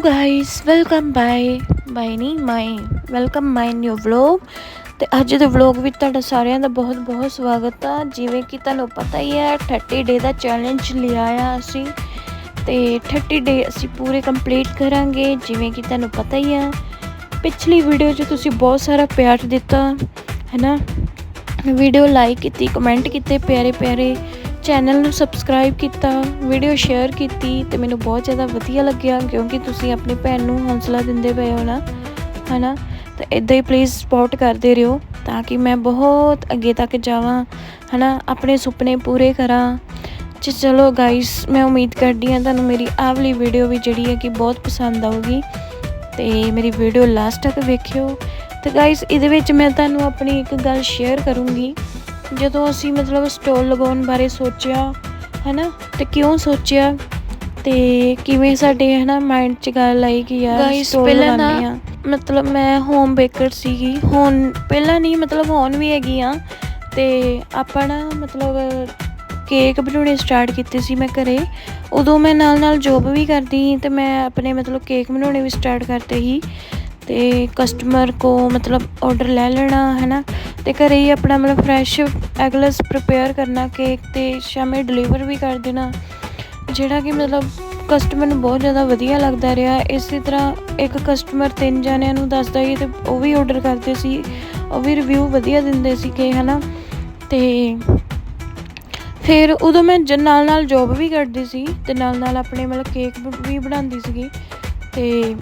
Hello guys welcome bye bye ਨਹੀਂ my welcome my new vlog ਤੇ ਅੱਜ ਦੇ ਵਲੌਗ ਵਿੱਚ ਤੁਹਾਡਾ ਸਾਰਿਆਂ ਦਾ ਬਹੁਤ ਬਹੁਤ ਸਵਾਗਤ ਆ। ਜਿਵੇਂ ਕਿ ਤੁਹਾਨੂੰ ਪਤਾ ਹੀ ਹੈ 30 ਡੇ ਦਾ ਚੈਲੰਜ ਲਿਆ ਆ ਅਸੀਂ। ਤੇ 30 ਡੇ ਅਸੀਂ ਪੂਰੇ ਕੰਪਲੀਟ ਕਰਾਂਗੇ, ਜਿਵੇਂ ਕਿ ਤੁਹਾਨੂੰ ਪਤਾ ਹੀ ਆ ਪਿਛਲੀ ਵੀਡੀਓ 'ਚ ਤੁਸੀਂ ਬਹੁਤ ਸਾਰਾ ਪਿਆਰ ਦਿੱਤਾ, ਹੈਨਾ? ਵੀਡੀਓ ਲਾਈਕ ਕੀਤੀ ਕਮੈਂਟ ਕੀਤੇ ਪਿਆਰੇ ਪਿਆਰੇ ਚੈਨਲ ਨੂੰ ਸਬਸਕ੍ਰਾਈਬ ਕੀਤਾ, ਵੀਡੀਓ ਸ਼ੇਅਰ ਕੀਤੀ ਤੇ ਮੈਨੂੰ ਬਹੁਤ ਜ਼ਿਆਦਾ ਵਧੀਆ ਲੱਗਿਆ ਕਿਉਂਕਿ ਤੁਸੀਂ ਆਪਣੀ ਭੈਣ ਨੂੰ ਹੌਸਲਾ ਦਿੰਦੇ ਪਏ ਹੋ ਨਾ, ਹਨਾ? ਤੇ ਇਦਾਂ ਹੀ ਪਲੀਜ਼ ਸਪੋਰਟ ਕਰਦੇ ਰਹੋ ਤਾਂ ਕਿ ਮੈਂ ਬਹੁਤ ਅੱਗੇ ਤੱਕ ਜਾਵਾਂ, ਹਨਾ? ਆਪਣੇ ਸੁਪਨੇ ਪੂਰੇ ਕਰਾਂ। ਜੀ ਚਲੋ ਗਾਇਸ ਮੈਂ ਉਮੀਦ ਕਰਦੀ ਹਾਂ ਤੁਹਾਨੂੰ ਮੇਰੀ ਆਹ ਵਾਲੀ ਵੀਡੀਓ ਵੀ ਜਿਹੜੀ ਹੈ ਕਿ ਬਹੁਤ ਪਸੰਦ ਆਊਗੀ ਤੇ ਮੇਰੀ ਵੀਡੀਓ ਲਾਸਟ ਤੱਕ ਵੇਖਿਓ। ਤੇ ਗਾਇਸ ਇਹਦੇ ਵਿੱਚ ਮੈਂ ਤੁਹਾਨੂੰ ਆਪਣੀ ਇੱਕ ਗੱਲ ਸ਼ੇਅਰ ਕਰੂੰਗੀ। ਜਦੋਂ ਅਸੀਂ ਮਤਲਬ ਸਟੋਲ ਲਗਾਉਣ ਬਾਰੇ ਸੋਚਿਆ ਹੈਨਾ ਤੇ ਕਿਉਂ ਸੋਚਿਆ? ਤੇ ਕਿਵੇਂ ਸਾਡੇ ਹਨਾ ਮਾਈਂਡ 'ਚ ਗੱਲ ਆਈ ਕਿ ਯਾਰ ਸਟੋਲ ਪਹਿਲਾਂ ਨਾ- ਮਤਲਬ ਮੈਂ ਹੋਮ ਬੇਕਰ ਸੀਗੀ। ਹੁਣ ਪਹਿਲਾਂ ਨਹੀਂ ਮਤਲਬ ਹੁਣ ਵੀ ਹੈਗੀ ਆ ਤੇ ਆਪਾਂ ਨਾ ਮਤਲਬ ਕੇਕ ਬਣਾਉਣੇ ਸਟਾਰਟ ਕੀਤੇ ਸੀ ਮੈਂ ਘਰੇ। ਉਦੋਂ ਮੈਂ ਨਾਲ ਨਾਲ ਜੋਬ ਵੀ ਕਰਦੀ ਸੀ ਤੇ ਮੈਂ ਆਪਣੇ ਮਤਲਬ ਕੇਕ ਬਣਾਉਣੇ ਵੀ ਸਟਾਰਟ ਕਰਤੇ ਸੀ। ਤੇ ਕਸਟਮਰ ਕੋ ਮਤਲਬ ਆਰਡਰ ਲੈ ਲੈਣਾ ਹੈ ਨਾ ਤੇ ਘਰੇ ਹੀ ਆਪਣਾ ਮਤਲਬ ਫਰੈਸ਼ ਐਗਲਸ ਪ੍ਰਪੇਅਰ ਕਰਨਾ ਕੇਕ ਤੇ ਸ਼ਾਮੇ ਡਿਲੀਵਰ ਵੀ ਕਰ ਦੇਣਾ। ਜਿਹੜਾ ਕਿ ਮਤਲਬ ਕਸਟਮਰ ਨੂੰ ਬਹੁਤ ਜ਼ਿਆਦਾ ਵਧੀਆ ਲੱਗਦਾ ਰਿਹਾ। ਇਸੇ ਤਰ੍ਹਾਂ ਇੱਕ ਕਸਟਮਰ ਤਿੰਨ ਜਣਿਆਂ ਨੂੰ ਦੱਸਦਾ ਸੀ ਤੇ ਉਹ ਵੀ ਆਰਡਰ ਕਰਦੇ ਸੀ। ਉਹ ਵੀ ਰਿਵਿਊ ਵਧੀਆ ਦਿੰਦੇ ਸੀ ਕਿ ਹਨਾ? ਤੇ ਫਿਰ ਉਦੋਂ ਮੈਂ ਜ- ਨਾਲ ਨਾਲ ਜੋਬ ਵੀ ਕਰਦੀ ਸੀ ਤੇ ਨਾਲ ਨਾਲ ਆਪਣੇ ਮਤਲਬ ਕੇਕ ਬ- ਵੀ ਬਣਾਉਂਦੀ ਸੀਗੀ। ਤੇ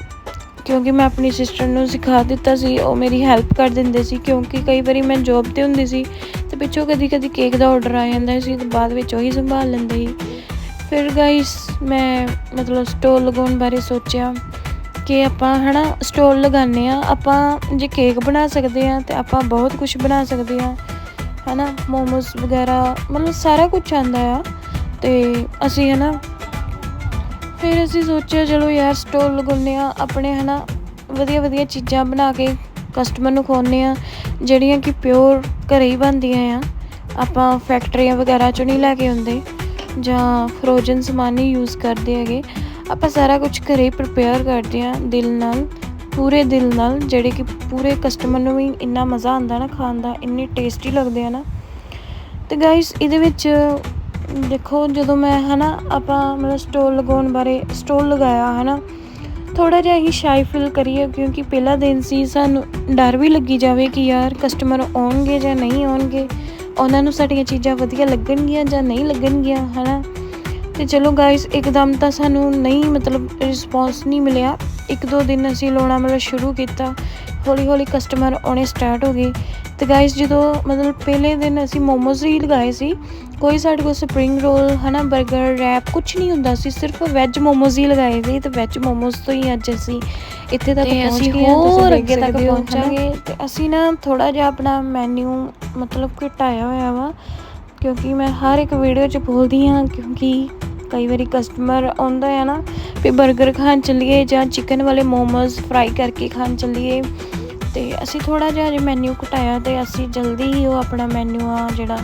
ਕਿਉਂਕਿ ਮੈਂ ਆਪਣੀ ਸਿਸਟਰ ਨੂੰ ਸਿਖਾ ਦਿੱਤਾ ਸੀ, ਉਹ ਮੇਰੀ ਹੈਲਪ ਕਰ ਦਿੰਦੇ ਸੀ, ਕਿਉਂਕਿ ਕਈ ਵਾਰੀ ਮੈਂ ਜੋਬ ਤੇ ਹੁੰਦੀ ਸੀ ਤੇ ਪਿੱਛੋਂ ਕਦੀ ਕਦੀ ਕੇਕ ਦਾ ਆਰਡਰ ਆ ਜਾਂਦਾ ਸੀ ਤੇ ਬਾਅਦ ਵਿੱਚ ਉਹੀ ਸੰਭਾਲ ਲੈਂਦੇ ਸੀ। ਫਿਰ ਗਾਇਸ ਮੈਂ ਮਤਲਬ ਸਟੋਲ ਲਗਾਉਣ ਬਾਰੇ ਸੋਚਿਆ ਕਿ ਆਪਾਂ ਹਨਾ ਸਟੋਲ ਲਗਾਉਂਦੇ ਆ ਆਪਾਂ ਜੇ ਕੇਕ ਬਣਾ ਸਕਦੇ ਆ ਤੇ ਆਪਾਂ ਬਹੁਤ ਕੁਝ ਬਣਾ ਸਕਦੇ ਆ ਹਨਾ, ਮੋਮੋਸ ਵਗੈਰਾ, ਮਤਲਬ ਸਾਰਾ ਕੁਝ ਆਂਦਾ ਆ ਤੇ ਅਸੀਂ ਹਨਾ ਫਿਰ ਅਸੀਂ ਸੋਚਿਆ, ਚਲੋ ਯਾਰ ਸਟੋਲ ਲਗਾਉਂਦੇ ਆ ਆਪਣੇ ਹਨਾ, ਵਧੀਆ ਵਧੀਆ ਚੀਜ਼ਾਂ ਬਣਾ ਕੇ ਕਸਟਮਰ ਨੂੰ ਖਵਾਉਂਦੇ ਆ ਜਿਹੜੀਆਂ ਕਿ ਪਿਓਰ ਘਰੇ ਹੀ ਬਣਦੀਆਂ ਆ। ਆਪਾਂ ਫੈਕਟਰੀਆਂ ਵਗੈਰਾ ਚੋਂ ਨਹੀਂ ਲੈ ਕੇ ਆਉਂਦੇ, ਜਾਂ ਫਰੋਜ਼ਨ ਸਮਾਨ ਹੀ ਯੂਜ਼ ਕਰਦੇ ਹੈਗੇ। ਆਪਾਂ ਸਾਰਾ ਕੁਝ ਘਰੇ ਹੀ ਪ੍ਰਿਪੇਅਰ ਕਰਦੇ ਆ ਦਿਲ ਨਾਲ, ਪੂਰੇ ਦਿਲ ਨਾਲ, ਜਿਹੜੇ ਕਿ ਪੂਰੇ ਕਸਟਮਰ ਨੂੰ ਵੀ ਇੰਨਾ ਮਜ਼ਾ ਆਉਂਦਾ ਨਾ ਖਾਣ ਦਾ, ਇੰਨੇ ਟੇਸਟੀ ਲੱਗਦੇ ਆ ਨਾ। ਤੇ ਗਾਇਸ ਇਹਦੇ ਵਿੱਚ ਦੇਖੋ, ਜਦੋਂ ਮੈਂ, ਹਨਾ, ਆਪਾਂ ਮਤਲਬ ਸਟੋਲ ਲਗਾਉਣ ਬਾਰੇ ਸਟੋਲ ਲਗਾਇਆ, ਹਨਾ ਥੋੜਾ ਜਿਹਾ ਹੀ ਸ਼ਾਈ ਫੀਲ ਕਰੀਏ, ਕਿਉਂਕਿ ਪਹਿਲਾ ਦਿਨ ਸੀ, ਸਾਨੂੰ ਡਰ ਵੀ ਲੱਗੀ ਜਾਵੇ ਕਿ ਯਾਰ ਕਸਟਮਰ ਆਉਣਗੇ ਜਾਂ ਨਹੀਂ ਆਉਣਗੇ, ਉਹਨਾਂ ਨੂੰ ਸਾਡੀਆਂ ਚੀਜ਼ਾਂ ਵਧੀਆ ਲੱਗਣਗੀਆਂ ਜਾਂ ਨਹੀਂ ਲੱਗਣਗੀਆਂ, ਹਨਾ। ਤੇ ਚਲੋ ਗਾਇਸ ਇੱਕਦਮ ਤਾਂ ਸਾਨੂੰ ਨਹੀਂ, ਮਤਲਬ ਰਿਸਪੌਂਸ ਨਹੀਂ ਮਿਲਿਆ। ਇੱਕ ਦੋ ਦਿਨ ਅਸੀਂ ਲਾਉਣਾ ਮਤਲਬ ਸ਼ੁਰੂ ਕੀਤਾ। ਹੌਲੀ ਹੌਲੀ ਕਸਟਮਰ ਆਉਣੇ ਸਟਾਰਟ ਹੋ ਗਏ। ਤੇ ਗਾਇਸ ਜਦੋਂ ਮਤਲਬ ਪਹਿਲੇ ਦਿਨ ਅਸੀਂ ਮੋਮੋਜ਼ ਹੀ ਲਗਾਏ ਸੀ ਕੋਈ ਸਾਡੇ ਕੋਲ ਸਪਰਿੰਗ ਰੋਲ ਹਨਾ 버ਗਰ ਰੈਪ ਕੁਝ ਨਹੀਂ ਹੁੰਦਾ ਸੀ ਸਿਰਫ ਵੈਜ ਮੋਮੋਜ਼ ਹੀ ਲਗਾਏ ਸੀ ਤੇ ਵੈਜ ਮੋਮੋਜ਼ ਤੋਂ ਹੀ ਅੱਜ ਅਸੀਂ ਇੱਥੇ ਤੱਕ ਪਹੁੰਚ ਗਏ ਹਾਂ ਹੋਰ ਅੱਗੇ ਤੱਕ। ਪਹੁੰਚਾਂਗੇ। ਤੇ ਅਸੀਂ ਨਾ ਥੋੜਾ ਜਿਹਾ ਆਪਣਾ ਮੈਨੂ ਮਤਲਬ ਘਟਾਇਆ ਹੋਇਆ ਵਾ ਕਿਉਂਕਿ ਮੈਂ ਹਰ ਇੱਕ ਵੀਡੀਓ 'ਚ ਬੋਲਦੀ ਹਾਂ ਕਿਉਂਕਿ ਕਈ ਵਾਰੀ ਕਸਟਮਰ ਆਉਂਦਾ ਹੈ ਨਾ ਵੀ 버ਗਰ ਖਾਣ ਚੱਲੀਏ ਜਾਂ ਚਿਕਨ ਵਾਲੇ ਮੋਮੋਜ਼ ਫਰਾਈ ਕਰਕੇ ਖਾਣ ਚੱਲੀਏ ਤੇ ਅਸੀਂ ਥੋੜਾ ਜਿਹਾ ਜੇ ਮੈਨੂ ਘਟਾਇਆ ਤੇ ਅਸੀਂ ਜਲਦੀ ਹੀ ਉਹ ਆਪਣਾ ਮੈਨੂ ਆ ਜਿਹੜਾ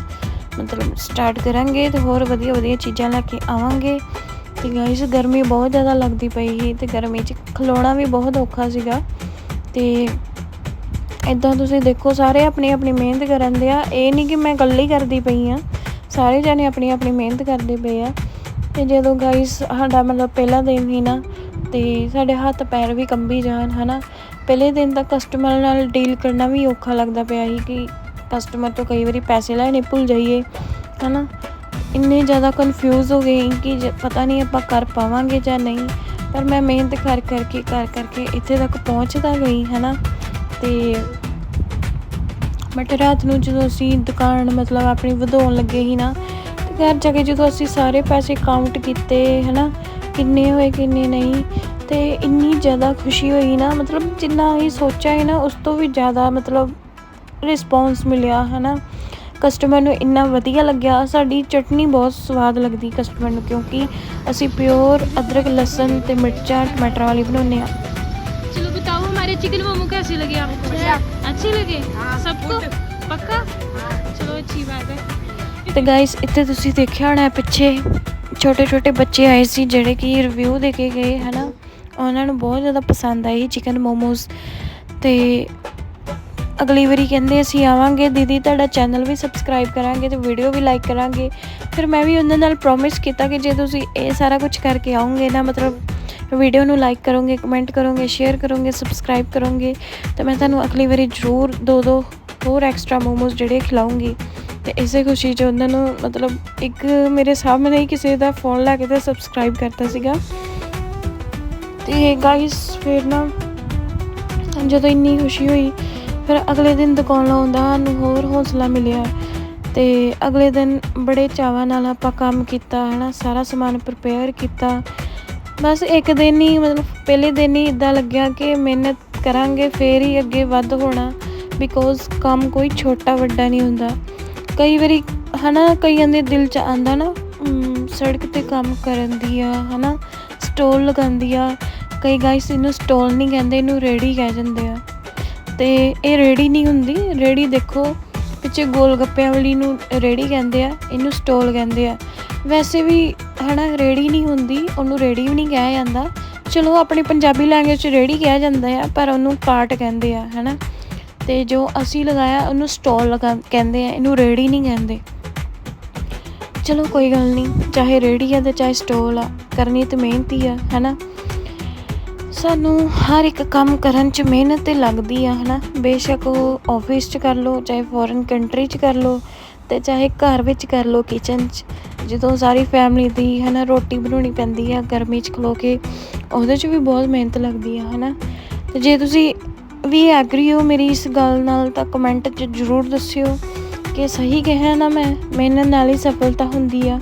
ਮਤਲਬ ਸਟਾਰਟ ਕਰਾਂਗੇ ਤੇ ਹੋਰ ਵਧੀਆ ਵਧੀਆ ਚੀਜ਼ਾਂ ਲੈ ਕੇ ਆਵਾਂਗੇ। ਤੇ ਗਾਇਸ ਗਰਮੀ ਬਹੁਤ ਜ਼ਿਆਦਾ ਲੱਗਦੀ ਪਈ ਸੀ ਤੇ ਗਰਮੀ 'ਚ ਖਲੋਣਾ ਵੀ ਬਹੁਤ ਔਖਾ ਸੀਗਾ। ਤੇ ਇਦਾਂ ਤੁਸੀਂ ਦੇਖੋ, ਸਾਰੇ ਆਪਣੀ ਆਪਣੀ ਮਿਹਨਤ ਕਰਨ ਦੇ ਆ। ਇਹ ਨਹੀਂ ਕਿ ਮੈਂ ਇਕੱਲੀ ਕਰਦੀ ਪਈ ਆ। ਸਾਰੇ ਜਣੇ ਆਪਣੀ ਆਪਣੀ ਮਿਹਨਤ ਕਰਦੇ ਪਏ ਆ। ਤੇ ਜਦੋਂ ਗਾਇਸ ਸਾਡਾ ਮਤਲਬ ਪਹਿਲਾ ਦਿਨ ਹੀ ਨਾ, ਤੇ ਸਾਡੇ ਹੱਥ ਪੈਰ ਵੀ ਕੰਬੀ ਜਾਣ, ਹਨਾ। ਪਹਿਲੇ ਦਿਨ ਤਾਂ ਕਸਟਮਰ ਨਾਲ ਡੀਲ ਕਰਨਾ ਵੀ ਔਖਾ ਲੱਗਦਾ ਪਿਆ ਸੀ ਕਿ ਕਸਟਮਰ ਤੋਂ ਕਈ ਵਾਰੀ ਪੈਸੇ ਲੈਣੇ ਭੁੱਲ ਜਾਈਏ, ਹਨਾ? ਇੰਨੇ ਜ਼ਿਆਦਾ ਕਨਫਿਊਜ਼ ਹੋ ਗਏ ਕਿ ਜ- ਪਤਾ ਨਹੀਂ ਆਪਾਂ ਕਰ ਪਾਵਾਂਗੇ ਜਾਂ ਨਹੀਂ, ਪਰ ਮੈਂ ਮਿਹਨਤ ਕਰ ਕਰਕੇ ਕਰ ਕਰਕੇ ਇੱਥੇ ਤੱਕ ਪਹੁੰਚਦਾ ਤਾਂ ਗਈ, ਹਨਾ? ਤੇ ਬਟ ਰਾਤ ਨੂੰ ਜਦੋਂ ਅਸੀਂ ਦੁਕਾਨ ਮਤਲਬ ਆਪਣੀ ਵਧਾਉਣ ਲੱਗੇ ਸੀ ਨਾ, ਤੇ ਘਰ ਜਾ ਕੇ ਜਦੋਂ ਅਸੀਂ ਸਾਰੇ ਪੈਸੇ ਕਾਊਂਟ ਕੀਤੇ, ਹਨਾ? ਕਿੰਨੇ ਹੋਏ, ਕਿੰਨੇ ਨਹੀਂ, ਤੇ ਇੰਨੀ ਜ਼ਿਆਦਾ ਖੁਸ਼ੀ ਹੋਈ ਨਾ, ਮਤਲਬ ਜਿੰਨਾ ਅਸੀਂ ਸੋਚਿਆ ਹੈ ਨਾ, ਉਸ ਤੋਂ ਵੀ ਜ਼ਿਆਦਾ ਮਤਲਬ ਰਿਸਪੌਂਸ ਮਿਲਿਆ ਹਨਾ ਕਸਟਮਰ ਨੂੰ ਇੰਨਾ ਵਧੀਆ ਲੱਗਿਆ ਸਾਡੀ ਚਟਨੀ ਬਹੁਤ ਸਵਾਦ ਲੱਗਦੀ ਕਸਟਮਰ ਨੂੰ ਕਿਉਂਕਿ ਅਸੀਂ ਪਿਓਰ ਅਦਰਕ ਲਸਣ ਤੇ ਮਿਰਚਾਂ ਟਮਾਟਰ ਵਾਲੀ ਬਣਾਉਂਦੇ ਆ चलो बताओ हमारे चिकन मोमो कैसे लगे आपको अच्छे लगे सबको पक्का चलो अच्छी बात है ਤੇ ਗਾਇਸ ਇੱਥੇ ਤੁਸੀਂ ਦੇਖਿਆ ਹੋਣਾ ਹੈ ਪਿੱਛੇ ਛੋਟੇ ਛੋਟੇ ਬੱਚੇ ਆਏ ਸੀ ਜਿਹੜੇ ਕਿ ਰਿਵਿਊ ਦੇ ਕੇ ਗਏ ਹਨਾ ਉਹਨਾਂ ਨੂੰ ਬਹੁਤ ਜ਼ਿਆਦਾ ਪਸੰਦ ਆਈ ਚਿਕਨ ਮੋਮੋਸ ਤੇ ਅਗਲੀ ਵਾਰੀ ਕਹਿੰਦੇ ਅਸੀਂ ਆਵਾਂਗੇ। ਦੀਦੀ, ਤੁਹਾਡਾ ਚੈਨਲ ਵੀ ਸਬਸਕ੍ਰਾਈਬ ਕਰਾਂਗੇ ਤੇ ਵੀਡੀਓ ਵੀ ਲਾਈਕ ਕਰਾਂਗੇ। ਫਿਰ ਮੈਂ ਵੀ ਉਹਨਾਂ ਨਾਲ ਪ੍ਰੋਮਿਸ ਕੀਤਾ ਕਿ ਜੇ ਤੁਸੀਂ ਇਹ ਸਾਰਾ ਕੁਝ ਕਰਕੇ ਆਉਂਗੇ ਨਾ, ਮਤਲਬ ਵੀਡੀਓ ਨੂੰ ਲਾਈਕ ਕਰੋਗੇ ਕਮੈਂਟ ਕਰੋਗੇ ਸ਼ੇਅਰ ਕਰੋਗੇ ਸਬਸਕ੍ਰਾਈਬ ਕਰੋਗੇ, ਤਾਂ ਮੈਂ ਤੁਹਾਨੂੰ ਅਗਲੀ ਵਾਰੀ ਜ਼ਰੂਰ ਦੋ ਦੋ ਹੋਰ ਐਕਸਟਰਾ ਮੋਮੋਸ ਜਿਹੜੇ ਖਿਲਾਉਂਗੀ। ਤੇ ਇਸੇ ਖੁਸ਼ੀ 'ਚ ਉਹਨਾਂ ਨੂੰ ਮਤਲਬ ਇੱਕ ਮੇਰੇ ਸਾਹਮਣੇ ਹੀ ਕਿਸੇ ਦਾ ਫੋਨ ਲਾ ਕੇ ਤਾਂ ਸਬਸਕ੍ਰਾਈਬ ਕਰਤਾ ਸੀਗਾ। ਤੇ ਗਾਇਸ ਫਿਰ ਨਾ ਜਦੋਂ ਇੰਨੀ ਖੁਸ਼ੀ ਹੋਈ ਫਿਰ ਅਗਲੇ ਦਿਨ ਦੁਕਾਨ ਲਾਉਂਦਾ ਸਾਨੂੰ ਹੋਰ ਹੌਸਲਾ ਮਿਲਿਆ ਤੇ ਅਗਲੇ ਦਿਨ ਬੜੇ ਚਾਵਾਂ ਨਾਲ ਆਪਾਂ ਕੰਮ ਕੀਤਾ, ਹਨਾ, ਸਾਰਾ ਸਮਾਨ ਪ੍ਰਪੇਅਰ ਕੀਤਾ। ਬਸ ਇੱਕ ਦਿਨ ਹੀ, ਮਤਲਬ ਪਹਿਲੇ ਦਿਨ ਹੀ ਇਦਾਂ ਲੱਗਿਆ ਕਿ ਮਿਹਨਤ ਕਰਾਂਗੇ, ਫੇਰ ਹੀ ਅੱਗੇ ਵੱਧ ਹੋਣਾ ਬਿਕੋਜ਼ ਕੰਮ ਕੋਈ ਛੋਟਾ ਵੱਡਾ ਨਹੀਂ ਹੁੰਦਾ। ਕਈ ਵਾਰੀ, ਹਨਾ, ਕਈਆਂ ਦੇ ਦਿਲ ਚ ਆਂਦਾ ਨਾ ਸੜਕ ਤੇ ਕੰਮ ਕਰਨ ਦੀ ਆ, ਹਨਾ ਸਟੋਲ ਲਗਾਉਂਦੀ ਆ, ਕਈ ਗਾਇਸ ਇਹਨੂੰ ਸਟੋਲ ਨਹੀਂ ਕਹਿੰਦੇ, ਇਹਨੂੰ ਰੇੜੀ ਕਹਿ ਜਾਂਦੇ ਆ। ਤੇ ਇਹ ਰੇੜੀ ਨਹੀਂ ਹੁੰਦੀ। ਰੇੜੀ ਦੇਖੋ, ਪਿੱਛੇ ਗੋਲ ਗੱਪਿਆਂ ਵਾਲੀ ਨੂੰ ਰੇੜੀ ਕਹਿੰਦੇ ਆ, ਇਹਨੂੰ ਸਟੋਲ ਕਹਿੰਦੇ ਆ। ਵੈਸੇ ਵੀ ਹਨਾ, ਰੇੜੀ ਨਹੀਂ ਹੁੰਦੀ, ਉਹਨੂੰ ਰੇੜੀ ਵੀ ਨਹੀਂ ਕਿਹਾ ਜਾਂਦਾ। ਚਲੋ, ਆਪਣੀ ਪੰਜਾਬੀ ਲੈਂਗੁਏਜ 'ਚ ਰੇੜੀ ਕਿਹਾ ਜਾਂਦਾ ਆ, ਪਰ ਉਹਨੂੰ ਕਾਰਟ ਕਹਿੰਦੇ ਆ, ਹਨਾ। ਤੇ ਜੋ ਅਸੀਂ ਲਗਾਇਆ, ਉਹਨੂੰ ਸਟਾਲ ਲਗਾ ਕਹਿੰਦੇ ਆ, ਇਹਨੂੰ ਰੇੜੀ ਨਹੀਂ ਕਹਿੰਦੇ। ਚਲੋ, ਕੋਈ ਗੱਲ ਨਹੀਂ, ਚਾਹੇ ਰੇੜੀ ਆ ਤੇ ਚਾਹੇ ਸਟਾਲ ਆ, ਕਰਨੀ ਤੇ ਮਿਹਨਤੀ ਹੀ ਆ, ਹਨਾ। ਸਾਨੂੰ ਹਰ ਇੱਕ ਕੰਮ ਕਰਨ 'ਚ ਮਿਹਨਤ ਤੇ ਲੱਗਦੀ ਆ, ਹਨਾ? ਬੇਸ਼ੱਕ ਉਹ ਆਫਿਸ 'ਚ ਕਰ ਲਓ, ਚਾਹੇ ਫੋਰਨ ਕੰਟਰੀ 'ਚ ਕਰ ਲਓ ਤੇ ਚਾਹੇ ਘਰ ਵਿੱਚ ਕਰ ਲਓ ਕਿਚਨ 'ਚ। ਜਦੋਂ ਸਾਰੀ ਫੈਮਿਲੀ ਦੀ, ਹਨਾ, ਰੋਟੀ ਬਣਾਉਣੀ ਪੈਂਦੀ ਆ, ਗਰਮੀ 'ਚ ਖਲੋ ਕੇ, ਉਹਦੇ 'ਚ ਵੀ ਬਹੁਤ ਮਿਹਨਤ ਲੱਗਦੀ ਆ, ਹਨਾ? ਤੇ ਜੇ ਤੁਸੀਂ ਵੀ ਐਗਰੀ ਹੋ ਮੇਰੀ ਇਸ ਗੱਲ ਨਾਲ, ਤਾਂ ਕਮੈਂਟ 'ਚ ਜ਼ਰੂਰ ਦੱਸਿਓ ਕਿ ਸਹੀ ਕਿਹਾ ਨਾ ਮੈਂ, ਮਿਹਨਤ ਨਾਲ ਹੀ ਸਫਲਤਾ ਹੁੰਦੀ ਆ।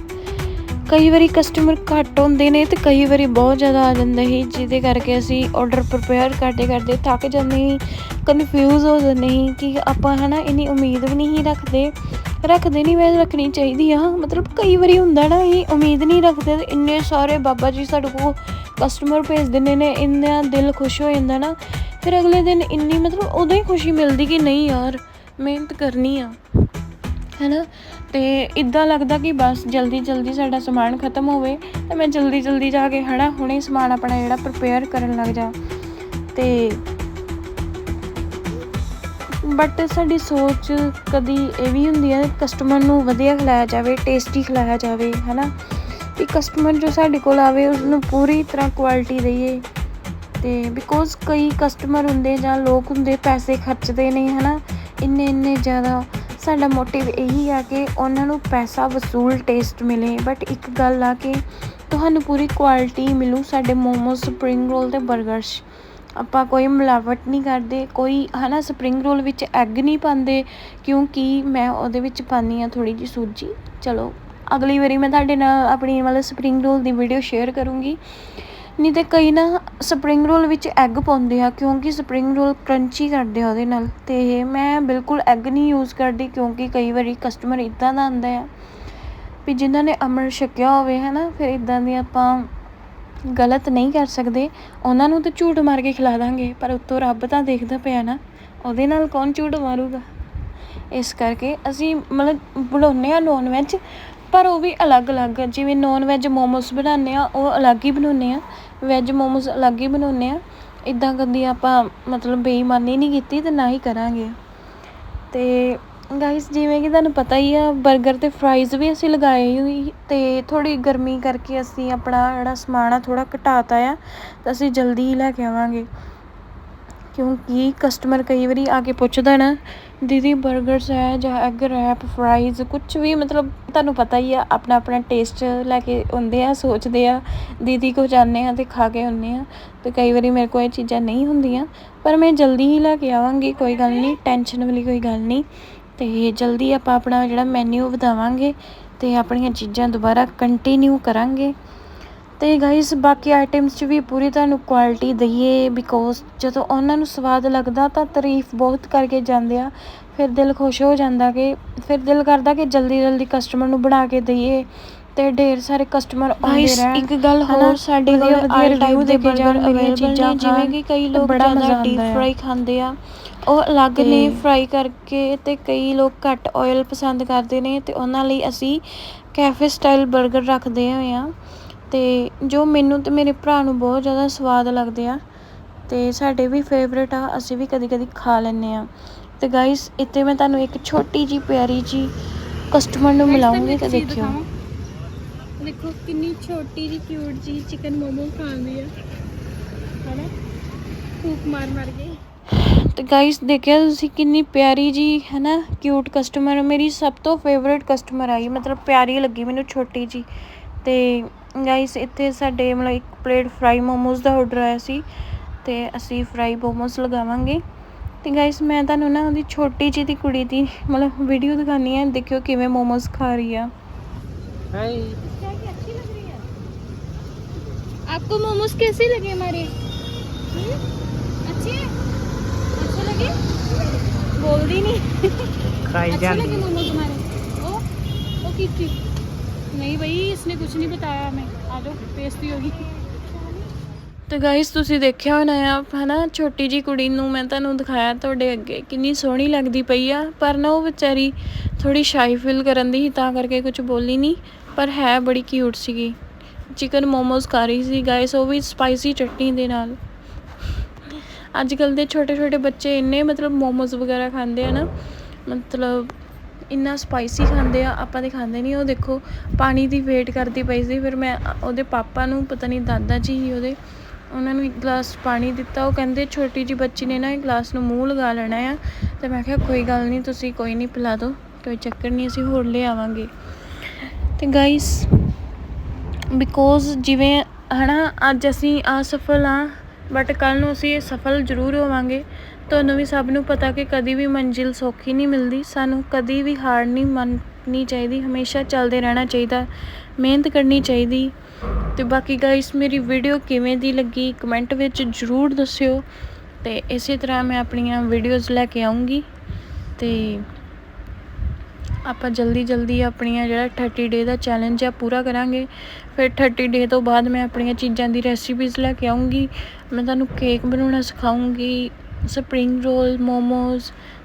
ਕਈ ਵਾਰੀ ਕਸਟਮਰ ਘੱਟ ਹੁੰਦੇ ਨੇ ਤੇ ਕਈ ਵਾਰੀ ਬਹੁਤ ਜ਼ਿਆਦਾ ਆ ਜਾਂਦੇ ਸੀ, ਜਿਹਦੇ ਕਰਕੇ ਅਸੀਂ ਆਰਡਰ ਪ੍ਰਿਪੇਅਰ ਕਰਦੇ ਕਰਦੇ ਥੱਕ ਜਾਂਦੇ ਸੀ ਕਨਫਿਊਜ਼ ਹੋ ਜਾਂਦੇ ਸੀ ਕਿ ਆਪਾਂ ਹਨਾ ਇੰਨੀ ਉਮੀਦ ਵੀ ਨਹੀਂ ਰੱਖਦੇ ਰੱਖਦੇ ਨਹੀਂ ਵੈਸੇ ਰੱਖਣੀ ਚਾਹੀਦੀ ਆ, ਮਤਲਬ ਕਈ ਵਾਰੀ ਹੁੰਦਾ ਨਾ ਇਹ ਉਮੀਦ ਨਹੀਂ ਰੱਖਦੇ ਤੇ ਇੰਨੇ ਸਾਰੇ ਬਾਬਾ ਜੀ ਸਾਡੇ ਕੋਲ ਕਸਟਮਰ ਭੇਜ ਦਿੰਦੇ ਨੇ, ਇੰਨਾ ਦਿਲ ਖੁਸ਼ ਹੋ ਜਾਂਦਾ ਨਾ, ਫਿਰ ਅਗਲੇ ਦਿਨ ਇੰਨੀ ਮਤਲਬ ਉਦੋਂ ਹੀ ਖੁਸ਼ੀ ਮਿਲਦੀ ਕਿ ਨਹੀਂ ਯਾਰ ਮਿਹਨਤ ਕਰਨੀ ਆ, ਹੈਨਾ ਤੇ ਇਦਾਂ ਲੱਗਦਾ ਕਿ ਬਸ ਜਲਦੀ ਜਲਦੀ ਸਾਡਾ ਸਮਾਨ ਖਤਮ ਹੋਵੇ ਤੇ ਮੈਂ ਜਲਦੀ ਜਲਦੀ ਜਾ ਕੇ ਹਨਾ ਹੁਣੇ ਸਮਾਨ ਆਪਣਾ ਜਿਹੜਾ ਪ੍ਰਪੇਅਰ ਕਰਨ ਲੱਗ ਜਾ। ਤੇ ਬਟ ਸਾਡੀ ਸੋਚ ਕਦੀ ਇਹ ਵੀ ਹੁੰਦੀ ਹੈ ਕਸਟਮਰ ਨੂੰ ਵਧੀਆ ਖਿਲਾਇਆ ਜਾਵੇ ਟੇਸਟੀ ਖਿਲਾਇਆ ਜਾਵੇ, ਹਨਾ? ਕਿ ਕਸਟਮਰ ਜੋ ਸਾਡੇ ਕੋਲ ਆਵੇ ਉਸ ਨੂੰ ਪੂਰੀ ਤਰ੍ਹਾਂ ਕੁਆਲਿਟੀ ਦਈਏ। ਤੇ ਬਿਕੋਜ਼ ਕਈ ਕਸਟਮਰ ਹੁੰਦੇ ਜਾਂ ਲੋਕ ਹੁੰਦੇ ਪੈਸੇ ਖਰਚਦੇ ਨੇ, ਹਨਾ? ਇੰਨੇ ਇੰਨੇ ਜ਼ਿਆਦਾ ਸਾਡਾ ਮੋਟਿਵ ਇਹੀ ਆ ਕਿ ਉਹਨਾਂ ਨੂੰ ਪੈਸਾ ਵਸੂਲ ਟੇਸਟ ਮਿਲੇ। ਬਟ ਇੱਕ ਗੱਲ ਆ ਕਿ ਤੁਹਾਨੂੰ ਪੂਰੀ ਕੁਆਲਿਟੀ ਮਿਲੂ ਸਾਡੇ ਮੋਮੋ ਸਪਰਿੰਗ ਰੋਲ ਤੇ 버ਗਰਸ ਆਪਾਂ ਕੋਈ ਮਿਲਾਵਟ ਨਹੀਂ ਕਰਦੇ, ਕੋਈ ਹਨਾ ਸਪਰਿੰਗ ਰੋਲ ਵਿੱਚ ਐਗ ਨਹੀਂ ਪਾਉਂਦੇ, ਕਿਉਂਕਿ ਮੈਂ ਉਹਦੇ ਵਿੱਚ ਪਾਉਂਦੀ ਆ ਥੋੜੀ ਜਿਹੀ ਸੂਜੀ। ਚਲੋ, ਅਗਲੀ ਵਾਰੀ ਮੈਂ ਤੁਹਾਡੇ ਨਾਲ ਆਪਣੀ ਮਤਲਬ ਸਪਰਿੰਗ ਰੋਲ ਦੀ ਵੀਡੀਓ ਸ਼ੇਅਰ ਕਰੂੰਗੀ। ਨਹੀਂ ਤਾਂ ਕਈ ਨਾ ਸਪਰਿੰਗ ਰੋਲ ਵਿੱਚ ਐੱਗ ਪਾਉਂਦੇ ਆ, ਕਿਉਂਕਿ ਸਪਰਿੰਗ ਰੋਲ ਕਰੰਚੀ ਕਰਦੇ ਆ ਉਹਦੇ ਨਾਲ। ਅਤੇ ਮੈਂ ਬਿਲਕੁਲ ਐੱਗ ਨਹੀਂ ਯੂਜ਼ ਕਰਦੀ, ਕਿਉਂਕਿ ਕਈ ਵਾਰੀ ਕਸਟਮਰ ਇੱਦਾਂ ਦਾ ਆਉਂਦਾ ਆ ਵੀ ਜਿਨ੍ਹਾਂ ਨੇ ਅੰਮ੍ਰਿਤ ਛਕਿਆ ਹੋਵੇ ਹੈ ਨਾ ਫਿਰ ਇੱਦਾਂ ਦੀ ਆਪਾਂ ਗਲਤ ਨਹੀਂ ਕਰ ਸਕਦੇ। ਉਹਨਾਂ ਨੂੰ ਤਾਂ ਝੂਠ ਮਾਰ ਕੇ ਖਿਲਾ ਦਾਂਗੇ, ਪਰ ਉੱਤੋਂ ਰੱਬ ਤਾਂ ਦੇਖਦਾ ਪਿਆ ਨਾ, ਉਹਦੇ ਨਾਲ ਕੌਣ ਝੂਠ ਮਾਰੂਗਾ? ਇਸ ਕਰਕੇ ਅਸੀਂ ਮਤਲਬ ਬਣਾਉਂਦੇ ਆ ਨੌਨ ਵੈਜ ਪਰ ਉਹ ਵੀ ਅਲੱਗ-ਅਲੱਗ ਜਿਵੇਂ ਨੌਨ ਵੈਜ ਮੋਮੋਸ ਬਣਾਉਂਦੇ ਆ, ਉਹ ਅਲੱਗ ਹੀ ਬਣਾਉਂਦੇ ਆ। ਵੈਜ ਮੋਮੋਸ ਅਲੱਗ ਹੀ ਬਣਾਉਂਦੇ ਆ। ਇੱਦਾਂ ਕਦੀ ਆਪਾਂ ਮਤਲਬ ਬੇਈਮਾਨੀ ਨਹੀਂ ਕੀਤੀ ਅਤੇ ਨਾ ਹੀ ਕਰਾਂਗੇ। ਅਤੇ ਗਾਈਸ ਜਿਵੇਂ ਕਿ ਤੁਹਾਨੂੰ ਪਤਾ ਹੀ ਆ, ਬਰਗਰ ਅਤੇ ਫਰਾਈਜ਼ ਵੀ ਅਸੀਂ ਲਗਾਏ ਹੋਈ ਤੇ ਥੋੜੀ ਗਰਮੀ ਕਰਕੇ ਅਸੀਂ ਆਪਣਾ ਜਿਹੜਾ ਸਮਾਨ ਆ ਥੋੜ੍ਹਾ ਘਟਾ ਤਾ ਆ, ਤਾਂ ਅਸੀਂ ਜਲਦੀ ਹੀ ਲੈ ਕੇ ਆਵਾਂਗੇ। ਕਿਉਂਕਿ ਕਸਟਮਰ ਕਈ ਵਾਰੀ ਆ ਕੇ ਪੁੱਛਦਾ ਨਾ ਦੀਦੀ 버ਗਰਸ ਹੈ ਜਾਂ ਐਗ ਰੈਪ ਫਰਾਈਜ਼ ਕੁਝ ਵੀ ਮਤਲਬ ਤੁਹਾਨੂੰ ਪਤਾ ਹੀ ਆ, ਆਪਣਾ ਆਪਣਾ ਟੇਸਟ ਲੈ ਕੇ ਆਉਂਦੇ ਆ, ਸੋਚਦੇ ਆ, ਦੀਦੀ ਕੋ ਜਾਂਦੇ ਆ ਤੇ ਖਾ ਕੇ ਆਉਂਦੇ ਆ, ਤੇ ਕਈ ਵਾਰੀ ਮੇਰੇ ਕੋਲ ਇਹ ਚੀਜ਼ਾਂ ਨਹੀਂ ਹੁੰਦੀਆਂ, ਪਰ ਮੈਂ ਜਲਦੀ ਹੀ ਲੈ ਕੇ ਆਵਾਂਗੀ, ਕੋਈ ਗੱਲ ਨਹੀਂ ਟੈਨਸ਼ਨ ਵਾਲੀ ਕੋਈ ਗੱਲ ਨਹੀਂ, ਤੇ ਜਲਦੀ ਆਪਾਂ ਆਪਣਾ ਜਿਹੜਾ ਮੈਨੂ ਵਧਾਵਾਂਗੇ, ਤੇ ਆਪਣੀਆਂ ਚੀਜ਼ਾਂ ਦੁਬਾਰਾ ਕੰਟੀਨਿਊ ਕਰਾਂਗੇ। ਤੇ ਗਾਇਸ ਬਾਕੀ ਆਈਟਮਸ 'ਚ ਵੀ ਪੂਰੀ ਤੁਹਾਨੂੰ ਕੁਆਲਿਟੀ ਦਈਏ ਬਿਕੋਜ਼ ਜਦੋਂ ਉਹਨਾਂ ਨੂੰ ਸਵਾਦ ਲੱਗਦਾ ਤਾਂ ਤਾਰੀਫ ਬਹੁਤ ਕਰਕੇ ਜਾਂਦੇ ਆ ਫਿਰ ਦਿਲ ਖੁਸ਼ ਹੋ ਜਾਂਦਾ ਕਿ ਫਿਰ ਦਿਲ ਕਰਦਾ ਕਿ ਜਲਦੀ ਜਲਦੀ ਕਸਟਮਰ ਨੂੰ ਬਣਾ ਕੇ ਦਈਏ ਤੇ ਢੇਰ ਸਾਰੇ ਕਸਟਮਰ ਆਉਂਦੇ ਰਹਿਣ। ਇੱਕ ਗੱਲ ਹੋਰ ਸਾਡੇ ਕੋਲ ਵਧੀਆ ਰਿਵਿਊ ਦੇ ਕੇ ਜਾਣ ਅਵੇਲ ਚੀਜ਼ਾਂ ਜਿਵੇਂ ਕਿ ਕਈ ਲੋਕ ਬੜਾ ਮਜ਼ਾ ਜ਼ਿਆਦਾ ਡੀਪ। ਫਰਾਈ ਖਾਂਦੇ ਆ ਉਹ ਅਲੱਗ ਨੇ ਫਰਾਈ ਕਰਕੇ ਤੇ ਕਈ ਲੋਕ ਘੱਟ ਆਇਲ ਪਸੰਦ ਕਰਦੇ ਨੇ ਤੇ ਉਹਨਾਂ ਲਈ ਅਸੀਂ ਕੈਫੇ ਸਟਾਈਲ 버ਗਰ ਰੱਖਦੇ ਹੋਏ ਆ। ਤੇ ਜੋ ਮੈਨੂੰ ਤੇ ਮੇਰੇ ਭਰਾ ਨੂੰ ਬਹੁਤ ਜ਼ਿਆਦਾ ਸਵਾਦ ਲੱਗਦੇ ਆ ਤੇ ਸਾਡੇ ਵੀ ਫੇਵਰੇਟ ਆ ਅਸੀਂ ਵੀ ਕਦੀ ਕਦੀ ਖਾ ਲੈਂਦੇ ਆ। ਤੇ ਗਾਇਸ ਇੱਥੇ ਮੈਂ ਤੁਹਾਨੂੰ ਇੱਕ ਛੋਟੀ ਜੀ ਪਿਆਰੀ ਜੀ ਕਸਟਮਰ ਨੂੰ ਮਿਲਾਉਂਗੀ ਤੇ ਦੇਖਿਓ। ਦੇਖੋ ਕਿੰਨੀ ਛੋਟੀ ਜੀ ਕਿਊਟ ਜੀ ਚਿਕਨ ਮੋਮੋ ਖਾਂਦੀ ਆ। ਹਨਾ? ਫੂਕ ਮਾਰ ਮਾਰ ਕੇ। ਤੇ ਗਾਇਸ ਦੇਖਿਆ ਤੁਸੀਂ ਕਿੰਨੀ ਪਿਆਰੀ ਜੀ ਹੈ ਨਾ ਕਿਊਟ ਕਸਟਮਰ ਮੇਰੀ ਸਭ ਤੋਂ ਫੇਵਰੇਟ ਕਸਟਮਰ ਆਈ ਮਤਲਬ ਪਿਆਰੀ ਲੱਗੀ ਮੈਨੂੰ ਛੋਟੀ ਜੀ ਤੇ ਗਾਇਸ ਇੱਥੇ ਸਾਡੇ ਮਤਲਬ ਇੱਕ ਪਲੇਟ ਫਰਾਈ ਮੋਮੋਸ ਦਾ ਆਰਡਰ ਆਇਆ ਸੀ ਤੇ ਅਸੀਂ ਫਰਾਈ ਮੋਮੋਸ ਲਗਾਵਾਂਗੇ ਤੇ ਗਾਇਸ ਮੈਂ ਤੁਹਾਨੂੰ ਨਾ ਉਹਦੀ ਛੋਟੀ ਜੀ ਦੀ ਕੁੜੀ ਦੀ ਮਤਲਬ ਵੀਡੀਓ ਦਿਖਾਣੀ ਹੈ ਦੇਖਿਓ ਕਿਵੇਂ ਮੋਮੋਸ ਖਾ ਰਹੀ ਆ हाय क्या क्या अच्छी लग रही है आपको मोमोज कैसे लगे हमारे हम्म? अच्छे हैं अच्छे लगे बोल दी नहीं खाई अच्छे लगे मोमोज हमारे ओ ओ कीर्ति नहीं भाई इसने कुछ नहीं बताया हमें आ जाओ बेइज्जती होगी ਤੇ ਗਾਇਸ ਤੁਸੀਂ ਦੇਖਿਆ ਹੋਣਾ ਆ ਹਨਾ ਛੋਟੀ ਜੀ ਕੁੜੀ ਨੂੰ ਮੈਂ ਤੁਹਾਨੂੰ ਦਿਖਾਇਆ ਤੁਹਾਡੇ ਅੱਗੇ ਕਿੰਨੀ ਸੋਹਣੀ ਲੱਗਦੀ ਪਈ ਆ ਪਰ ਨਾ ਉਹ ਵਿਚਾਰੀ ਥੋੜੀ ਸ਼ਾਈ ਫੀਲ ਕਰਨ ਦੀ ਸੀ ਤਾਂ ਕਰਕੇ ਕੁਝ ਬੋਲੀ ਨਹੀਂ ਪਰ ਹੈ ਬੜੀ ਕਿਊਟ ਸੀਗੀ ਚਿਕਨ ਮੋਮੋਸ ਖਾ ਰਹੀ ਸੀ ਗਾਇਸ ਉਹ ਵੀ ਸਪਾਈਸੀ ਚਟਨੀ ਦੇ ਨਾਲ ਅੱਜ ਕੱਲ ਦੇ ਛੋਟੇ ਛੋਟੇ ਬੱਚੇ ਇੰਨੇ ਮਤਲਬ ਮੋਮੋਸ ਵਗੈਰਾ ਖਾਂਦੇ ਆ ਨਾ ਮਤਲਬ ਇੰਨਾ ਸਪਾਈਸੀ ਖਾਂਦੇ ਆ, ਆਪਾਂ ਤੇ ਖਾਂਦੇ ਨਹੀਂ ਉਹ ਦੇਖੋ ਪਾਣੀ ਦੀ ਵੇਟ ਕਰਦੀ ਪਈ ਸੀ, ਫਿਰ ਮੈਂ ਉਹਦੇ ਪਾਪਾ ਨੂੰ, ਪਤਾ ਨਹੀਂ ਦਾਦਾ ਜੀ ਹੀ ਉਹਦੇ, ਉਹਨਾਂ ਨੂੰ ਇੱਕ ਗਲਾਸ ਪਾਣੀ ਦਿੱਤਾ, ਉਹ ਕਹਿੰਦੇ ਛੋਟੀ ਜੀ ਬੱਚੀ ਨੇ ਨਾ ਇਹ ਗਲਾਸ ਨੂੰ ਮੂੰਹ ਲਗਾ ਲੈਣਾ ਆ, ਤੇ ਮੈਂ ਕਿਹਾ ਕੋਈ ਗੱਲ ਨਹੀਂ ਤੁਸੀਂ ਕੋਈ ਨਹੀਂ ਪਿਲਾ ਦਿਓ, ਕੋਈ ਚੱਕਰ ਨਹੀਂ ਅਸੀਂ ਹੋਰ ਲੈ ਆਵਾਂਗੇ। ਤੇ ਗਾਇਸ ਬਿਕੋਜ਼ ਜਿਵੇਂ ਹਨਾ, ਅੱਜ ਅਸੀਂ ਅਸਫਲ ਆ ਬਟ ਕੱਲ ਨੂੰ ਅਸੀਂ ਸਫਲ ਜ਼ਰੂਰ ਹੋਵਾਂਗੇ ਤੁਹਾਨੂੰ ਵੀ ਸਭ ਨੂੰ ਪਤਾ ਕਿ ਕਦੀ ਵੀ ਮੰਜ਼ਿਲ ਸੌਖੀ ਨਹੀਂ ਮਿਲਦੀ। ਸਾਨੂੰ ਕਦੀ ਵੀ ਹਾਰ ਨਹੀਂ ਮੰਨਣੀ ਚਾਹੀਦੀ। ਹਮੇਸ਼ਾ ਚੱਲਦੇ ਰਹਿਣਾ ਚਾਹੀਦਾ। ਮਿਹਨਤ ਕਰਨੀ ਚਾਹੀਦੀ। ਤੇ ਬਾਕੀ ਗਾਇਸ ਮੇਰੀ ਵੀਡੀਓ ਕਿਵੇਂ ਦੀ ਲੱਗੀ ਕਮੈਂਟ ਵਿੱਚ ਜ਼ਰੂਰ ਦੱਸਿਓ। ਤੇ ਇਸੇ ਤਰ੍ਹਾਂ ਮੈਂ ਆਪਣੀਆਂ ਵੀਡੀਓਜ਼ ਲੈ ਕੇ ਆਉਂਗੀ ਤੇ ਆਪਾਂ ਜਲਦੀ ਜਲਦੀ ਆਪਣੀਆਂ ਜਿਹੜਾ 30 ਡੇ ਦਾ ਚੈਲੰਜ ਆ ਪੂਰਾ ਕਰਾਂਗੇ। ਫਿਰ 30 ਡੇ ਤੋਂ ਬਾਅਦ ਮੈਂ ਆਪਣੀਆਂ ਚੀਜ਼ਾਂ ਦੀ ਰੈਸਿਪੀਜ਼ ਲੈ ਕੇ ਆਉਂਗੀ ਮੈਂ ਤੁਹਾਨੂੰ ਕੇਕ ਬਣਾਉਣਾ ਸਿਖਾਉਂਗੀ ਸਪਰਿੰਗ ਰੋਲ ਮੋਮੋਜ਼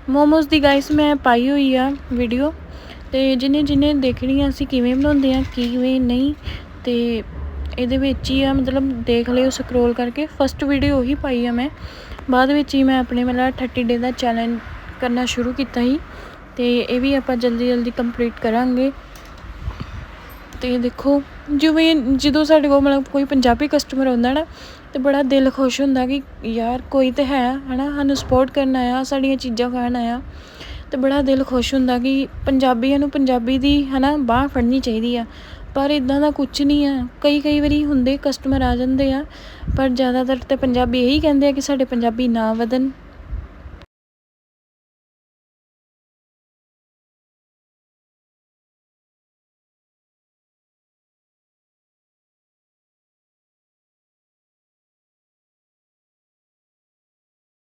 ਮੋਮੋਜ਼ ਦੀ ਗਾਇਸ ਮੈਂ ਪਾਈ ਹੋਈ ਆ ਵੀਡੀਓ ਤੇ ਜਿਹਨੇ ਜਿਹਨੇ ਦੇਖਣੀ ਆ ਅਸੀਂ ਕਿਵੇਂ ਬਣਾਉਂਦੇ ਆ, ਕਿਵੇਂ ਨਹੀਂ ਤੇ ਇਹਦੇ ਵਿੱਚ ਹੀ ਆ, ਮਤਲਬ ਦੇਖ ਲਿਓ ਸਕਰੋਲ ਕਰਕੇ। ਫਸਟ ਵੀਡੀਓ ਉਹੀ ਪਾਈ ਆ ਮੈਂ। ਬਾਅਦ ਵਿੱਚ ਹੀ ਮੈਂ ਆਪਣੇ ਮਤਲਬ 30 ਡੇ ਦਾ ਚੈਲੰਜ ਕਰਨਾ ਸ਼ੁਰੂ ਕੀਤਾ ਸੀ ਤੇ ਇਹ ਵੀ ਆਪਾਂ ਜਲਦੀ ਜਲਦੀ ਕੰਪਲੀਟ ਕਰਾਂਗੇ। ਤੇ ਦੇਖੋ, ਜਿਵੇਂ ਜਦੋਂ ਸਾਡੇ ਕੋਲ ਮਤਲਬ ਕੋਈ ਪੰਜਾਬੀ ਕਸਟਮਰ ਆਉਂਦਾ ਨਾ ਤੇ ਬੜਾ ਦਿਲ ਖੁਸ਼ ਹੁੰਦਾ ਕਿ ਯਾਰ ਕੋਈ ਤੇ ਹੈ, ਹਨਾ? ਸਾਨੂੰ ਸਪੋਰਟ ਕਰਨ ਆਇਆ, ਸਾਡੀਆਂ ਚੀਜ਼ਾਂ ਖਾਣ ਆਇਆ। ਤੇ ਬੜਾ ਦਿਲ ਖੁਸ਼ ਹੁੰਦਾ ਕਿ ਪੰਜਾਬੀਆਂ ਨੂੰ ਪੰਜਾਬੀ ਦੀ, ਹਨਾ, ਬਾਹ ਫੜਨੀ ਚਾਹੀਦੀ ਆ। ਪਰ ਇਦਾਂ ਦਾ ਕੁਝ ਨਹੀਂ ਆ। ਕਈ ਕਈ ਵਾਰੀ ਹੁੰਦੇ ਕਸਟਮਰ ਆ ਜਾਂਦੇ ਆ, ਪਰ ਜ਼ਿਆਦਾਤਰ ਤੇ ਪੰਜਾਬੀ ਇਹੀ ਕਹਿੰਦੇ ਆ ਕਿ ਸਾਡੇ ਪੰਜਾਬੀ ਨਾ ਵਧਣ।